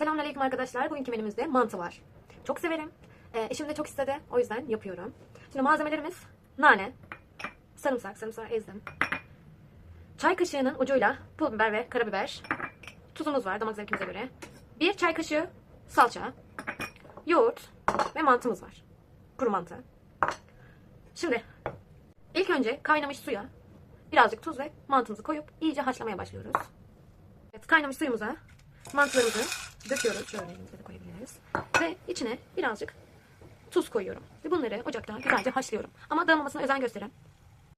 Selamünaleyküm arkadaşlar. Bugünkü menümüzde mantı var. Çok severim. Ee, eşim de çok istedi. O yüzden yapıyorum. Şimdi malzemelerimiz nane, sarımsak, sarımsağı ezdim. Çay kaşığının ucuyla pul biber ve karabiber. Tuzumuz var damak zevkimize göre. Bir çay kaşığı salça, yoğurt ve mantımız var. Kuru mantı. Şimdi ilk önce kaynamış suya birazcık tuz ve mantımızı koyup iyice haşlamaya başlıyoruz. Evet, kaynamış suyumuza mantılarımızı döküyoruz. Şöyle elimize de koyabiliriz. Ve içine birazcık tuz koyuyorum. Ve bunları ocakta güzelce haşlıyorum. Ama dağılmamasına özen gösterin.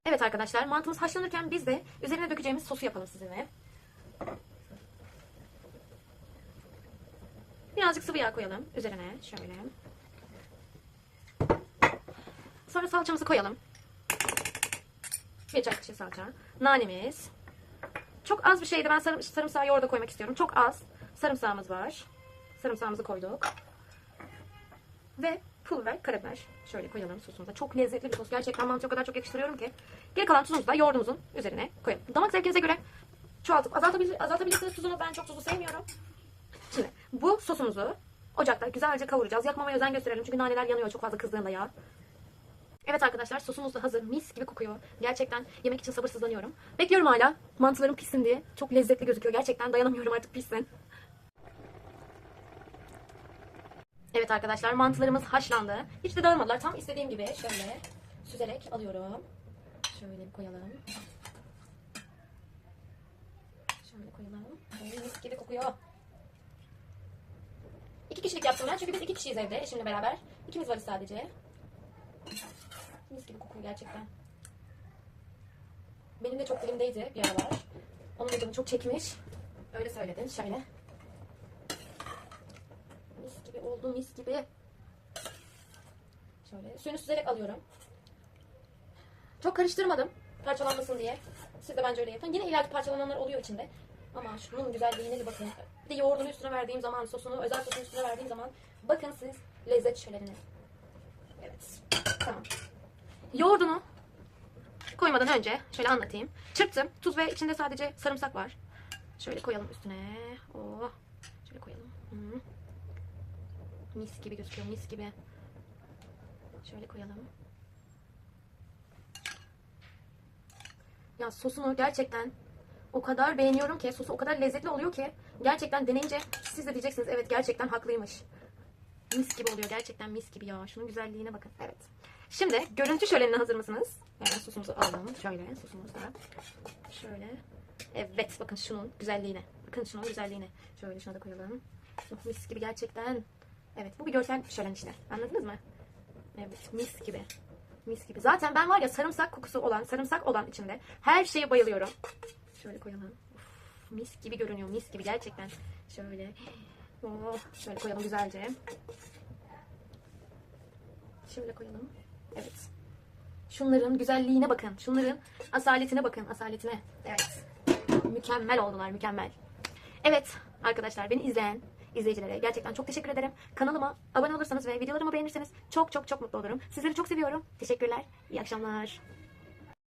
Evet arkadaşlar mantımız haşlanırken biz de üzerine dökeceğimiz sosu yapalım sizinle. Birazcık sıvı yağ koyalım üzerine şöyle. Sonra salçamızı koyalım. Bir çay kaşığı salça. Nanemiz. Çok az bir şeydi. Ben sarım, sarımsağı yoğurda koymak istiyorum. Çok az sarımsağımız var. Sarımsağımızı koyduk. Ve pul biber, karabiber. Şöyle koyalım sosumuza. Çok lezzetli bir sos. Gerçekten mantıya o kadar çok yakıştırıyorum ki. Geri kalan tuzumuzu da yoğurdumuzun üzerine koyalım. Damak zevkinize göre çoğaltıp azaltabilir, azaltabilirsiniz tuzunu. Ben çok tuzlu sevmiyorum. Şimdi bu sosumuzu ocakta güzelce kavuracağız. Yakmamaya özen gösterelim. Çünkü naneler yanıyor çok fazla kızdığında yağ. Evet arkadaşlar sosumuz da hazır. Mis gibi kokuyor. Gerçekten yemek için sabırsızlanıyorum. Bekliyorum hala mantılarım pişsin diye. Çok lezzetli gözüküyor. Gerçekten dayanamıyorum artık pişsin. Evet arkadaşlar mantılarımız haşlandı. Hiç de dağılmadılar. Tam istediğim gibi şöyle süzerek alıyorum. Şöyle bir koyalım. Şöyle koyalım. Ay, mis gibi kokuyor. İki kişilik yaptım ben çünkü biz iki kişiyiz evde eşimle beraber. İkimiz varız sadece. Mis gibi kokuyor gerçekten. Benim de çok dilimdeydi bir aralar. Onun da çok çekmiş. Öyle söyledin. Şöyle. Gibi oldu mis gibi. Şöyle suyunu süzerek alıyorum. Çok karıştırmadım parçalanmasın diye. Siz de bence öyle yapın. Yine illaki parçalananlar oluyor içinde. Ama şunun güzelliğine bir bakın. Bir de yoğurdunu üstüne verdiğim zaman, sosunu, özel sosunu üstüne verdiğim zaman bakın siz lezzet şölenine. Evet. Tamam. Yoğurdunu koymadan önce şöyle anlatayım. Çırptım. Tuz ve içinde sadece sarımsak var. Şöyle koyalım üstüne. Oh. Şöyle koyalım. Hı. Mis gibi gözüküyor. Mis gibi. Şöyle koyalım. Ya sosunu gerçekten o kadar beğeniyorum ki sosu o kadar lezzetli oluyor ki gerçekten deneyince siz de diyeceksiniz evet gerçekten haklıymış. Mis gibi oluyor gerçekten mis gibi ya. Şunun güzelliğine bakın. Evet. Şimdi görüntü şölenine hazır mısınız? Hemen sosumuzu alalım. Şöyle sosumuzu da. Şöyle. Evet bakın şunun güzelliğine. Bakın şunun güzelliğine. Şöyle şuna da koyalım. Oh, mis gibi gerçekten. Evet bu bir görsel şölen. Anladınız mı? Evet mis gibi. Mis gibi. Zaten ben var ya sarımsak kokusu olan, sarımsak olan içinde her şeye bayılıyorum. Şöyle koyalım. Of, mis gibi görünüyor. Mis gibi gerçekten. Şöyle. Oh, şöyle koyalım güzelce. Şöyle koyalım. Evet. Şunların güzelliğine bakın. Şunların asaletine bakın. Asaletine. Evet. Mükemmel oldular. Mükemmel. Evet arkadaşlar beni izleyen izleyicilere gerçekten çok teşekkür ederim. Kanalıma abone olursanız ve videolarımı beğenirseniz çok çok çok mutlu olurum. Sizleri çok seviyorum. Teşekkürler. İyi akşamlar.